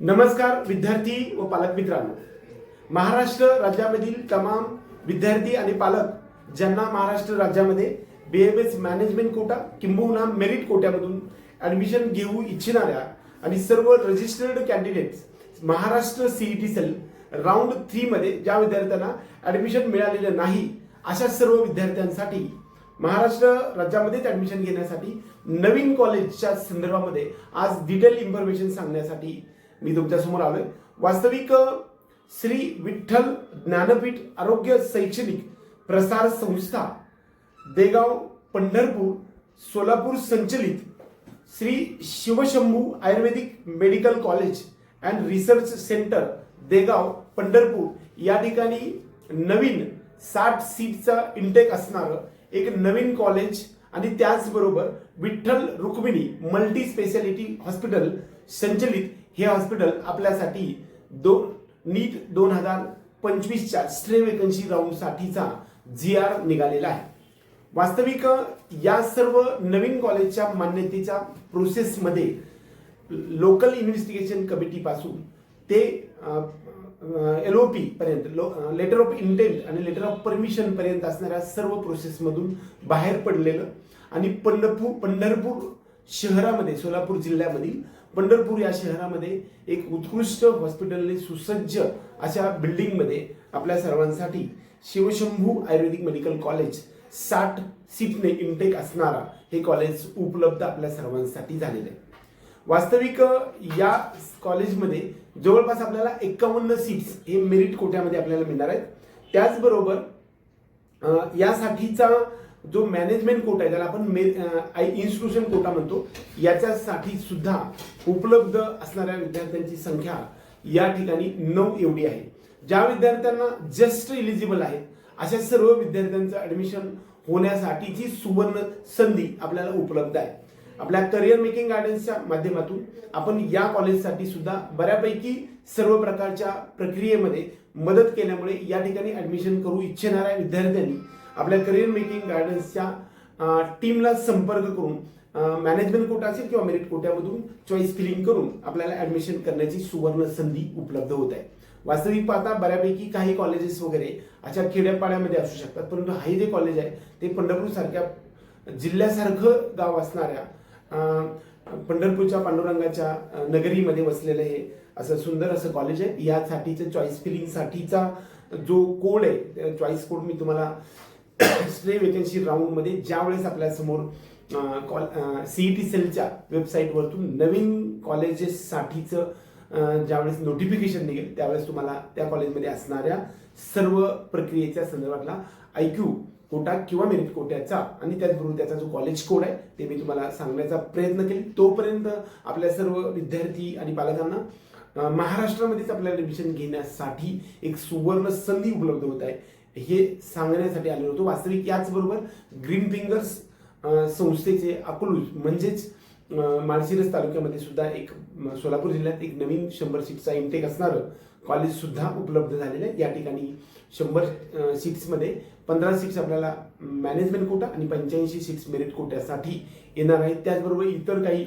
नमस्कार विद्यार्थी व पालक मित्रांनो. महाराष्ट्र राज्यामधील तमाम विद्यार्थी आणि पालक ज्यांना महाराष्ट्र राज्यामध्ये B M S management quota किंबहुना मेरिट कोट्यामधून ॲडमिशन घेऊ इच्छिणाऱ्या आणि सर्व registered candidates Maharashtra CET cell round थ्रीमध्ये ज्या विद्यार्थ्यांना ॲडमिशन मिळालेलं नाही अशा सर्व विद्यार्थ्यांसाठी महाराष्ट्र राज्यामध्येच ॲडमिशन घेण्यासाठी नवीन कॉलेजच्या संदर्भामध्ये आज डिटेल इन्फॉर्मेशन सांगण्यासाठी मी तुमच्यासमोर आलोय. वास्तविक श्री विठ्ठल ज्ञानपीठ आरोग्य शैक्षणिक प्रसार संस्था देगाव पंढरपूर सोलापूर संचलित Shri Shivshambhu ayurvedic medical college and research centre Degaon Pandharpur. या ठिकाणी नवीन साठ सीटचा इंटेक असणारं एक नवीन कॉलेज आणि त्याचबरोबर Vitthal Rukmini multi speciality hospital संचलित हे हॉस्पिटल आपल्यासाठी दोन नीट दोन हजार पंचवीसच्या स्ट्रे वेकन्सी राऊंडसाठीचा जी आर निघालेला आहे. वास्तविक या सर्व नवीन कॉलेजच्या मान्यतेच्या प्रोसेसमध्ये लोकल इन्व्हेस्टिगेशन कमिटीपासून ते एल ओ पी पर्यंत लेटर ऑफ इंटेंट आणि लेटर ऑफ परमिशन पर्यंत असणाऱ्या सर्व प्रोसेसमधून बाहेर पडलेलं आणि पंढरपूर पंढरपूर शहरामध्ये सोलापूर जिल्ह्यामधील पंढरपूर या शहरामध्ये एक उत्कृष्ट हॉस्पिटलने सुसज्ज अशा बिल्डिंगमध्ये आपल्या सर्वांसाठी शिवशंभू आयुर्वेदिक मेडिकल कॉलेज साठ सीटने इनटेक असणारा हे कॉलेज उपलब्ध आपल्या सर्वांसाठी झालेलं आहे. वास्तविक या कॉलेजमध्ये जवळपास आपल्याला एकावन्न सीट्स हे मेरिट कोट्यामध्ये आपल्याला मिळणार आहेत. त्याचबरोबर यासाठीचा जो मॅनेजमेंट कोटा आहे त्याला आपण इन्स्टिट्यूशन कोटा म्हणतो याच्यासाठी सुद्धा उपलब्ध असणाऱ्या विद्यार्थ्यांची संख्या या ठिकाणी नऊ एवढी आहे. ज्या विद्यार्थ्यांना जस्ट इलिजिबल आहेत अशा सर्व विद्यार्थ्यांचं ऍडमिशन होण्यासाठीची सुवर्ण संधी आपल्याला उपलब्ध आहे. आपल्या करिअर मेकिंग गार्डन्सच्या माध्यमातून आपण या कॉलेजसाठी सुद्धा बऱ्यापैकी सर्व प्रकारच्या प्रक्रियेमध्ये मदत केल्यामुळे या ठिकाणी ऍडमिशन करू इच्छिणाऱ्या विद्यार्थ्यांनी आपल्या करिअर मेकिंग गार्डन्सच्या टीमला संपर्क करून मॅनेजमेंट कोटा असेल किंवा मेरिट कोट्यामधून चॉईस फिलिंग करून आपल्याला ऍडमिशन करण्याची सुवर्ण संधी उपलब्ध होत आहे. वास्तविक पाहता बऱ्यापैकी काही कॉलेजेस वगैरे अशा खेड्यापाड्यामध्ये असू शकतात परंतु हे जे कॉलेज आहे ते पंढरपूर सारख्या जिल्ह्यासारखं गाव असणाऱ्या पंढरपूरच्या पांडुरंगाच्या नगरीमध्ये वसलेलं हे असं सुंदर असं कॉलेज आहे. यासाठीचं चॉईस फिलिंगसाठीचा जो कोड आहे चॉईस कोड मी तुम्हाला स्ट्रे वेकन्सी राऊंडमध्ये ज्यावेळेस आपल्यासमोर कॉल सीईटी सेलच्या वेबसाईटवरतून नवीन कॉलेजेससाठीचं ज्यावेळेस नोटिफिकेशन निघेल त्यावेळेस तुम्हाला त्या कॉलेजमध्ये असणाऱ्या सर्व प्रक्रियेच्या संदर्भातला आय क्यू कोटा किंवा मेरिट कोट्याचा आणि त्याचबरोबर त्याचा जो कॉलेज कोड आहे ते मी तुम्हाला सांगण्याचा प्रयत्न केला. तोपर्यंत आपल्या सर्व विद्यार्थी आणि पालकांना महाराष्ट्रामध्येच आपल्याला ऍडमिशन घेण्यासाठी एक सुवर्ण संधी उपलब्ध होत आहे. हे सांगण्यासाठी आलेलो होतो. वास्तविक याचबरोबर ग्रीन फिंगर्स संस्थेचे अकलूज म्हणजेच माळशिरस तालुक्यामध्ये सुद्धा एक सोलापूर जिल्ह्यात एक नवीन शंभर सीटचा इंटेक असणारं कॉलेज सुद्धा उपलब्ध झालेलं आहे. या ठिकाणी शंभर सीट्समध्ये पंधरा सीट्स आपल्याला मॅनेजमेंट कोटा आणि पंच्याऐंशी सीट्स मेरिट कोट्यासाठी येणार आहेत. त्याचबरोबर इतर काही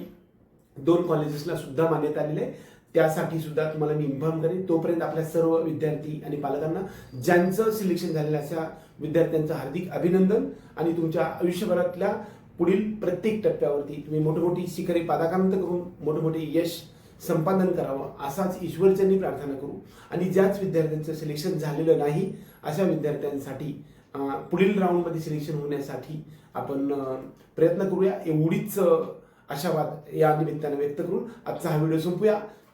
दोन कॉलेजेसला सुद्धा मान्यता आलेली आहे. त्यासाठी सुद्धा तुम्हाला मी इन्फॉर्म करेन. तोपर्यंत आपल्या सर्व विद्यार्थी आणि पालकांना ज्यांचं सिलेक्शन झालेलं अशा विद्यार्थ्यांचं हार्दिक अभिनंदन आणि तुमच्या आयुष्यभरातल्या पुढील प्रत्येक टप्प्यावरती तुम्ही मोठमोठी शिखरे पादाकांत करून मोठमोठे यश संपादन करावं असाच ईश्वरच्यांनी प्रार्थना करू. आणि ज्याच विद्यार्थ्यांचं सिलेक्शन झालेलं नाही अशा विद्यार्थ्यांसाठी पुढील राऊंडमध्ये सिलेक्शन होण्यासाठी आपण प्रयत्न करूया. एवढीच आशावाद या निमित्तानं व्यक्त करून आजचा हा व्हिडिओ संपूया.